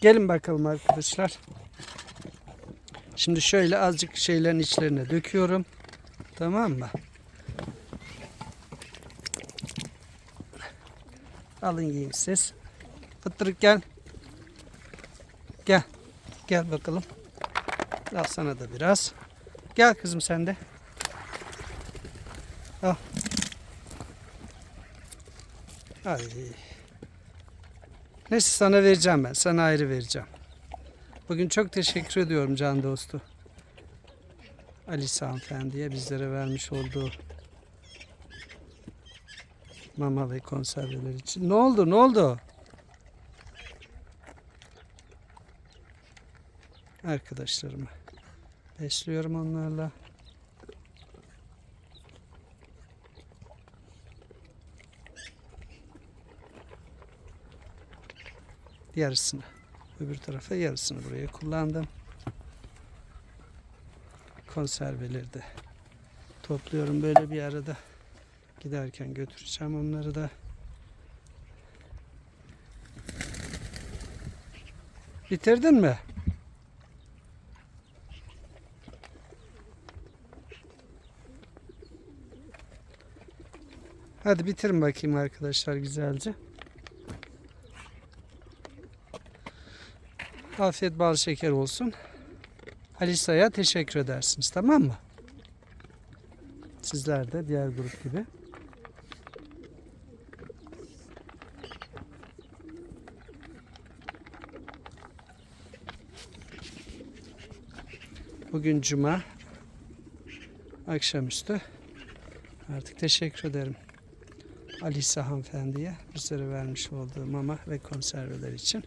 Gelin bakalım arkadaşlar. Şimdi şöyle azıcık şeylerin içlerine döküyorum. Tamam mı? Alın yiyin siz. Fıttırık gel. Gel. Gel bakalım. Al sana da biraz. Gel kızım sen de. Al. Ay. Neyse sana vereceğim ben. Sana ayrı vereceğim. Bugün çok teşekkür ediyorum can dostu. Alice hanımefendiye bizlere vermiş olduğu mama ve konserveler için. Ne oldu? Ne oldu? Arkadaşlarımı besliyorum onlarla. Yarısını öbür tarafa yarısını buraya kullandım. Konserveleri de topluyorum böyle bir arada. Giderken götüreceğim onları da. Bitirdin mi? Hadi bitirin bakayım arkadaşlar güzelce. Afiyet bal şeker olsun. Alisa'ya teşekkür edersiniz tamam mı? Sizler de diğer grup gibi. Bugün cuma. Akşamüstü. Artık teşekkür ederim. Alisa hanımefendiye bizlere vermiş olduğu mama ve konserveler için.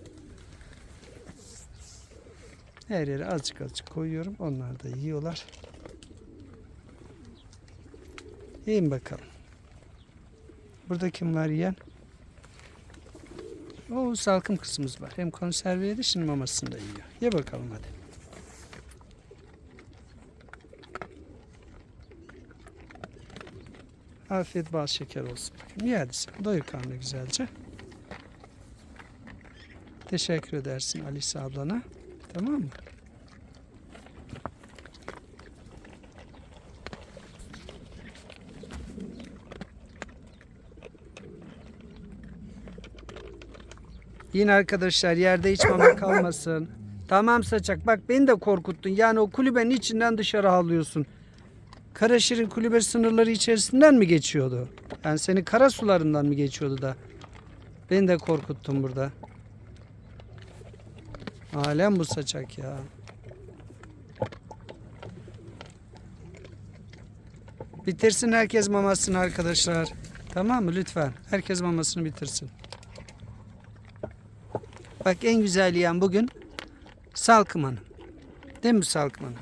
Her yere azıcık azıcık koyuyorum. Onlar da yiyorlar. Yiyin bakalım. Burada kim var yiyen? O salkım kısmımız var. Hem konserve yedi şimdi mamasını da yiyor. Ye bakalım hadi. Afiyet bal şeker olsun. Ye hadi sen. Doyur karnı güzelce. Teşekkür edersin Alice ablana. Tamam mı? Yine arkadaşlar yerde hiç mama kalmasın. Tamam saçak bak beni de korkuttun. Yani o kulübenin içinden dışarı alıyorsun. Karaşirin kulübe sınırları içerisinden mi geçiyordu? Yani senin kara sularından mı geçiyordu da? Beni de korkuttun burada. Alem bu saçak ya. Bitirsin herkes mamasını arkadaşlar. Tamam mı lütfen? Herkes mamasını bitirsin. Bak en güzel yiyen bugün Salkım Hanım. Değil mi Salkım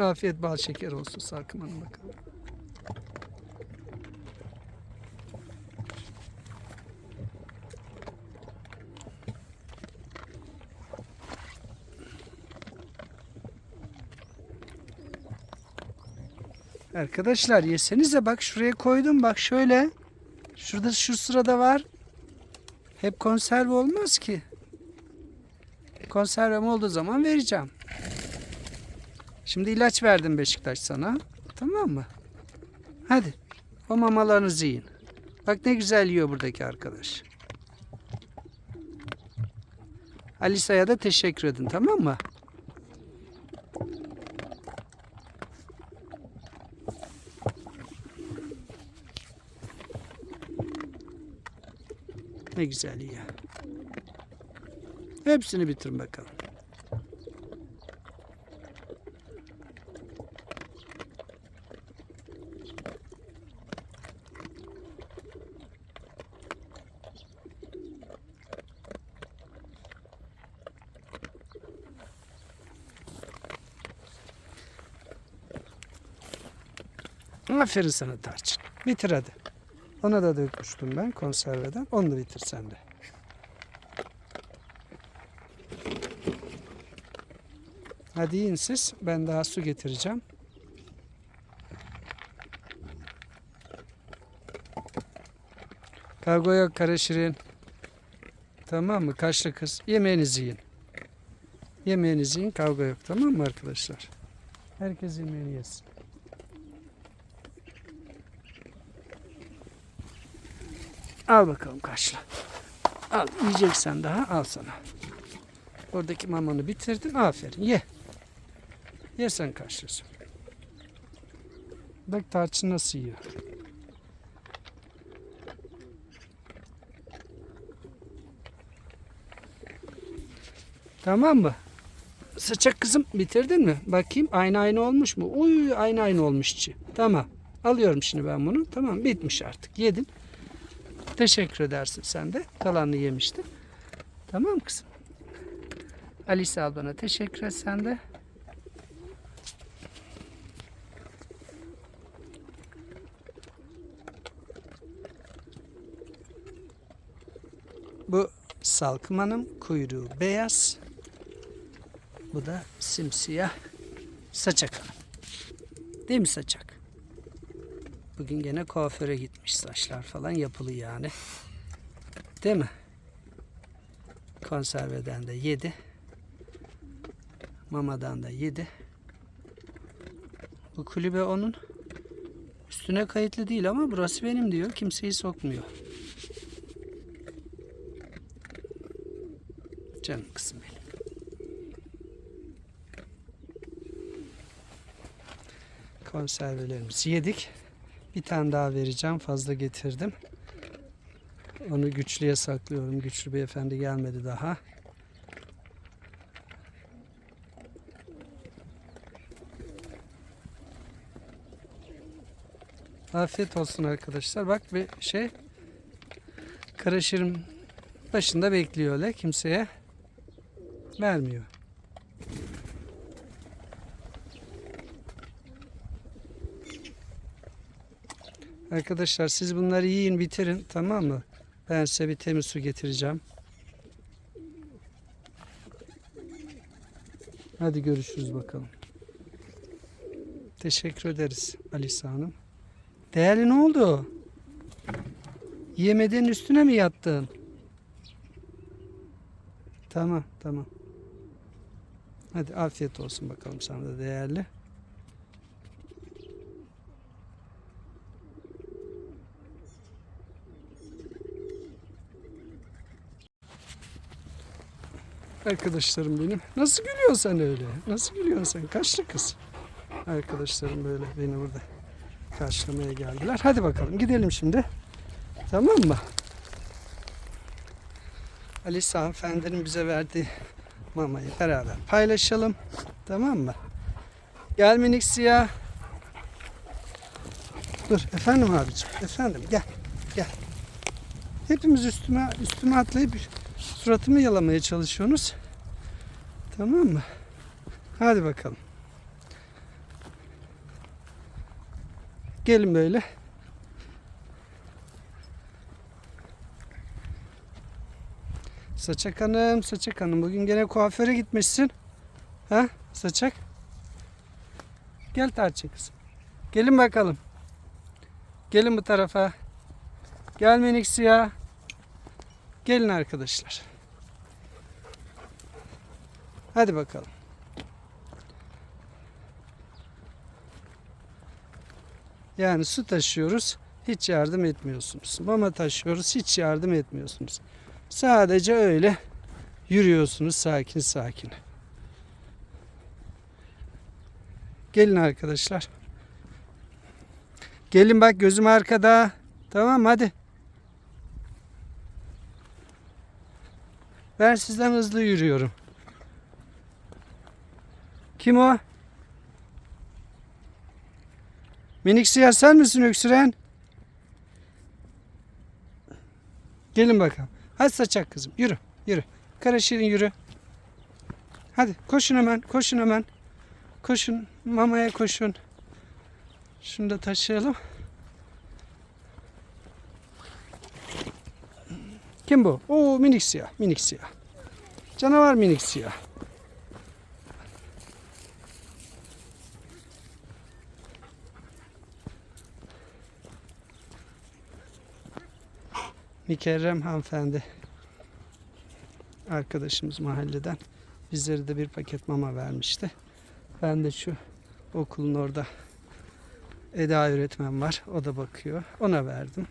Hanım? Afiyet bal şeker olsun Salkım Hanım bakalım. Arkadaşlar yesenize bak şuraya koydum bak şöyle. Şurada şu sırada var. Hep konserve olmaz ki. Konservem olduğu zaman vereceğim. Şimdi ilaç verdim Beşiktaş sana. Tamam mı? Hadi. O mamalarınızı yiyin. Bak ne güzel yiyor buradaki arkadaş. Alisa'ya da teşekkür edin tamam mı? Ne güzel yiyor. Hepsini bitirin bakalım. Aferin sana Tarçın. Bitir hadi. Ona da dökmüştüm ben konserveden. Onu da bitir sen de. Hadi yiyin siz. Ben daha su getireceğim. Kavga yok kara şirin. Tamam mı? Kaşlı kız. Yemeğinizi yiyin. Yemeğinizi yiyin. Kavga yok. Tamam mı arkadaşlar? Herkes yemeğini yesin. Al bakalım kaşlı. Al yiyeceksen daha al sana. Oradaki mamanı bitirdin. Aferin ye. Ye sen kaşlısın. Bak tarçın nasıl yiyor. Tamam mı? Sıçak kızım bitirdin mi? Bakayım aynı aynı olmuş mu? Uy aynı aynı olmuş. Tamam. Alıyorum şimdi ben bunu. Tamam bitmiş artık. Yedin. Teşekkür edersin sen de. Kalanını yemiştin. Tamam kızım. Alice al bana teşekkür et sen de. Bu salkımanın kuyruğu beyaz. Bu da simsiyah saçak. Değil mi saçak? Bugün gene kuaföre gitmiş saçlar falan yapılı yani. Değil mi? Konserveden de yedi. Mamadan da yedi. Bu kulübe onun. Üstüne kayıtlı değil ama burası benim diyor. Kimseyi sokmuyor. Canım kızım benim. Konservelerimizi yedik. Bir tane daha vereceğim. Fazla getirdim. Onu güçlüye saklıyorum. Güçlü beyefendi gelmedi daha. Afiyet olsun arkadaşlar. Bak bir şey karaşırım başında bekliyor öyle kimseye vermiyor. Arkadaşlar siz bunları yiyin bitirin tamam mı? Ben size bir temiz su getireceğim. Hadi görüşürüz bakalım. Teşekkür ederiz Alisa Hanım. Değerli ne oldu? Yemeden üstüne mi yattın? Tamam tamam. Hadi afiyet olsun bakalım sana da değerli. Arkadaşlarım benim. Nasıl gülüyorsun sen öyle? Nasıl gülüyorsun sen? Kaçlı kız? Arkadaşlarım böyle beni burada karşılamaya geldiler. Hadi bakalım gidelim şimdi. Tamam mı? Ali hanımefendinin bize verdiği mamayı beraber paylaşalım. Tamam mı? Gel minik siyah. Dur efendim abicim. Efendim gel. Gel. Hepimiz üstüme üstüme atlayıp suratımı yalamaya çalışıyorsunuz. Tamam mı? Hadi bakalım. Gelin böyle. Saçak hanım, saçak hanım. Bugün gene kuaföre gitmişsin. Ha? Saçak. Gel Tarçın kızım. Gelin bakalım. Gelin bu tarafa. Gel minik siyah. Gelin arkadaşlar. Hadi bakalım. Yani su taşıyoruz, hiç yardım etmiyorsunuz. Mama taşıyoruz, hiç yardım etmiyorsunuz. Sadece öyle yürüyorsunuz sakin sakin. Gelin arkadaşlar. Gelin bak gözüm arkada. Tamam hadi. Ben sizden hızlı yürüyorum. Kim o? Minik siyah sen misin öksüren? Gelin bakalım. Hadi saçak kızım yürü yürü. Kara şirin yürü. Hadi koşun hemen koşun hemen. Koşun mamaya koşun. Şunu da taşıyalım. Kim bu? Oo minik siyah, minik siyah. Canavar minik siyah. Mükerrem hanımefendi arkadaşımız mahalleden bizlere de bir paket mama vermişti. Ben de şu okulun orada Eda öğretmen var. O da bakıyor. Ona verdim.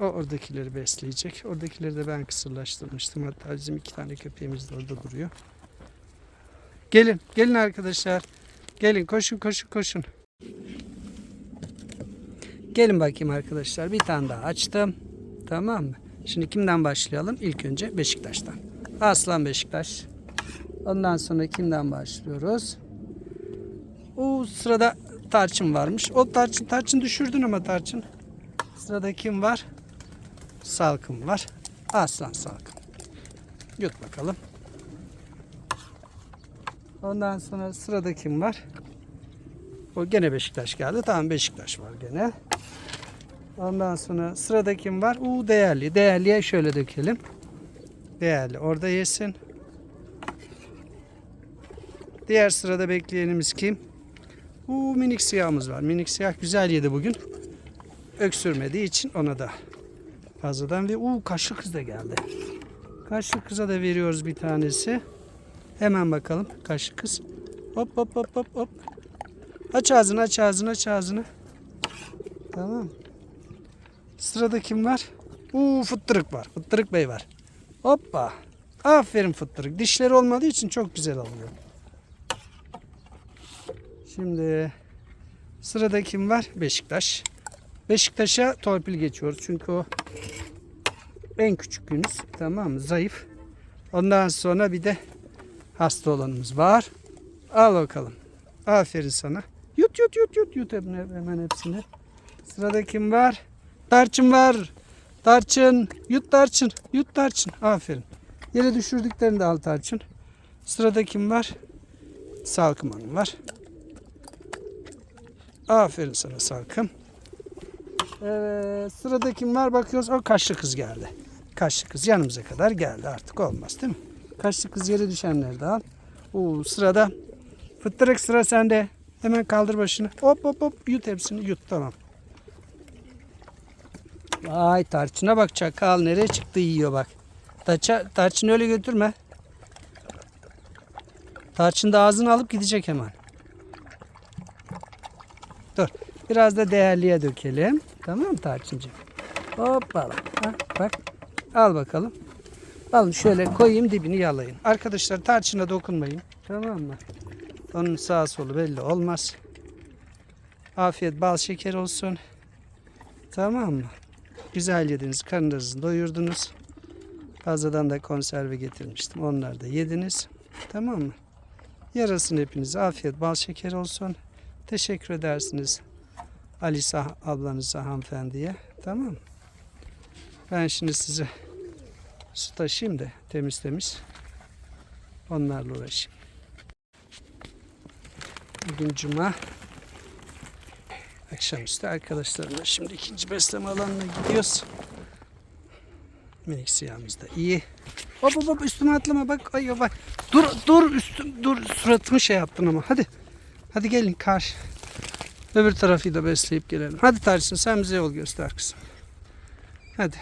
O oradakileri besleyecek. Oradakileri de ben kısırlaştırmıştım. Hatta bizim iki tane köpeğimiz de orada duruyor. Gelin, gelin arkadaşlar. Gelin, koşun, koşun, koşun. Gelin bakayım arkadaşlar. Bir tane daha açtım. Tamam mı? Şimdi kimden başlayalım? İlk önce Beşiktaş'tan. Aslan Beşiktaş. Ondan sonra kimden başlıyoruz? O sırada Tarçın varmış. O Tarçın, Tarçın düşürdün ama Tarçın. Sırada kim var? Salkım var. Aslan Salkım. Yut bakalım. Ondan sonra sırada kim var? O gene Beşiktaş geldi. Tamam Beşiktaş var gene. Ondan sonra sırada kim var? Uuu değerli. Değerliye şöyle dökelim. Değerli. Orada yesin. Diğer sırada bekleyenimiz kim? Uuu minik siyahımız var. Minik siyah güzel yedi bugün. Öksürmediği için ona da fazladan ve uuu kaşlı kız da geldi. Kaşlı kıza da veriyoruz bir tanesi. Hemen bakalım kaşlı kız. Hop hop hop hop hop. Aç ağzını aç ağzını aç ağzını. Tamam. Sırada kim var? Uuu fıttırık var. Fıttırık bey var. Hoppa. Aferin fıttırık. Dişleri olmadığı için çok güzel alıyor. Şimdi sırada kim var? Beşiktaş. Beşiktaş'a torpil geçiyoruz. Çünkü o en küçük günüz. Tamam mı? Zayıf. Ondan sonra bir de hasta olanımız var. Al bakalım. Aferin sana. Yut yut yut yut yut hemen hepsini. Sırada kim var? Tarçın var. Tarçın. Yut tarçın. Yut tarçın. Aferin. Yere düşürdüklerini de al tarçın. Sırada kim var? Salkım Hanım var. Aferin sana Salkım. Evet, sırada kim var bakıyoruz. O kaşlı kız geldi. Kaşlı kız yanımıza kadar geldi artık olmaz değil mi? Kaşlı kız yere düşenleri de. Oo, sırada fıttırık sıra sende. Hemen kaldır başını. Hop hop hop yut hepsini yut tamam. Vay tarçına bak çakal nereye çıktı yiyor bak. Taça, tarçını öyle götürme. Tarçın da ağzını alıp gidecek hemen. Dur. Biraz da değerliye dökelim. Tamam mı tarçıncığım? Hoppala. Ha, bak. Al bakalım. Alın şöyle koyayım dibini yalayın. Arkadaşlar tarçına dokunmayın. Tamam mı? Onun sağ solu belli olmaz. Afiyet bal şeker olsun. Tamam mı? Güzel yediniz. Karnınızı doyurdunuz. Fazladan da konserve getirmiştim. Onlar da yediniz. Tamam mı? Yarasın hepinize. Afiyet bal şeker olsun. Teşekkür edersiniz. Alisa ablanıza hanımefendiye. Tamam? Ben şimdi size su taşıyayım da temiz temiz. Onlarla uğraşayım. Bugün cuma. Akşamüstü arkadaşlarımla şimdi ikinci besleme alanına gidiyoruz. Minik siyahımız da iyi. Hop hop hop üstüme atlama bak. Ay bak. Dur dur üstüm dur suratımı şey yaptın ama hadi. Hadi gelin karşı. Öbür tarafı da besleyip gelelim. Hadi Tarçın sen bize yol göster kızım. Hadi.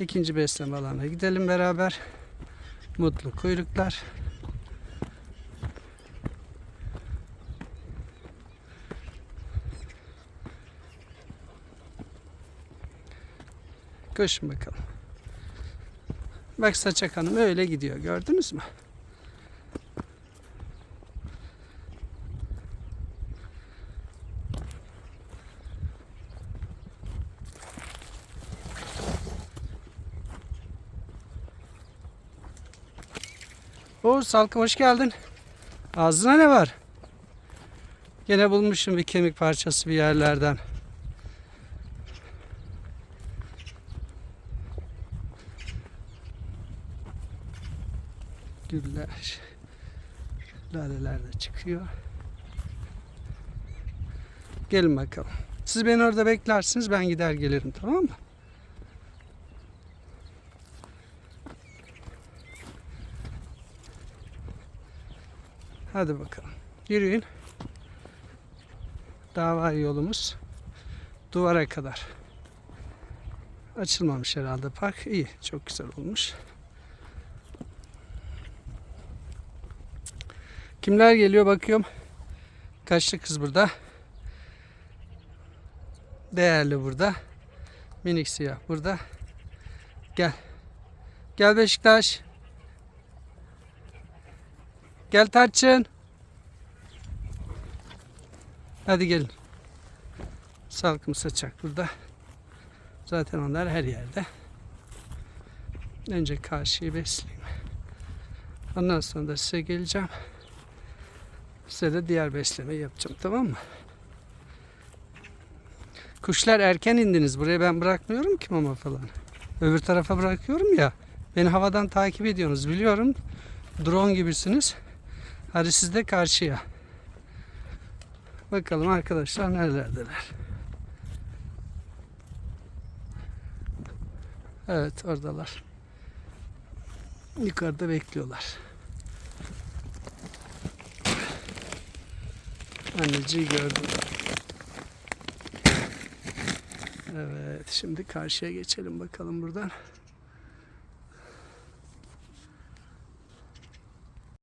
İkinci besleme alanına gidelim beraber. Mutlu kuyruklar. Koşun bakalım. Bak Saçak Hanım öyle gidiyor gördünüz mü? Oo Salkım hoş geldin. Ağzına ne var? Gene bulmuşum bir kemik parçası bir yerlerden. Güller, laleler de çıkıyor. Gelin bakalım. Siz beni orada beklersiniz ben gider gelirim tamam mı? Hadi bakalım. Yürüyün. Daha var yolumuz. Duvara kadar. Açılmamış herhalde park. İyi. Çok güzel olmuş. Kimler geliyor bakıyorum. Kaçlı kız burada. Değerli burada. Minik siyah burada. Gel. Gel Beşiktaş. Gel Tarçın. Hadi gelin. Salkım saçak burada. Zaten onlar her yerde. Önce karşıyı besleyeyim. Ondan sonra da size geleceğim. Size de diğer beslemeyi yapacağım tamam mı? Kuşlar erken indiniz. Buraya ben bırakmıyorum ki mama falan. Öbür tarafa bırakıyorum ya. Beni havadan takip ediyorsunuz biliyorum. Drone gibisiniz. Hadi siz de karşıya. Bakalım arkadaşlar nerelerdeler. Evet oradalar. Yukarıda bekliyorlar. Anneciği gördüm. Evet şimdi karşıya geçelim bakalım buradan.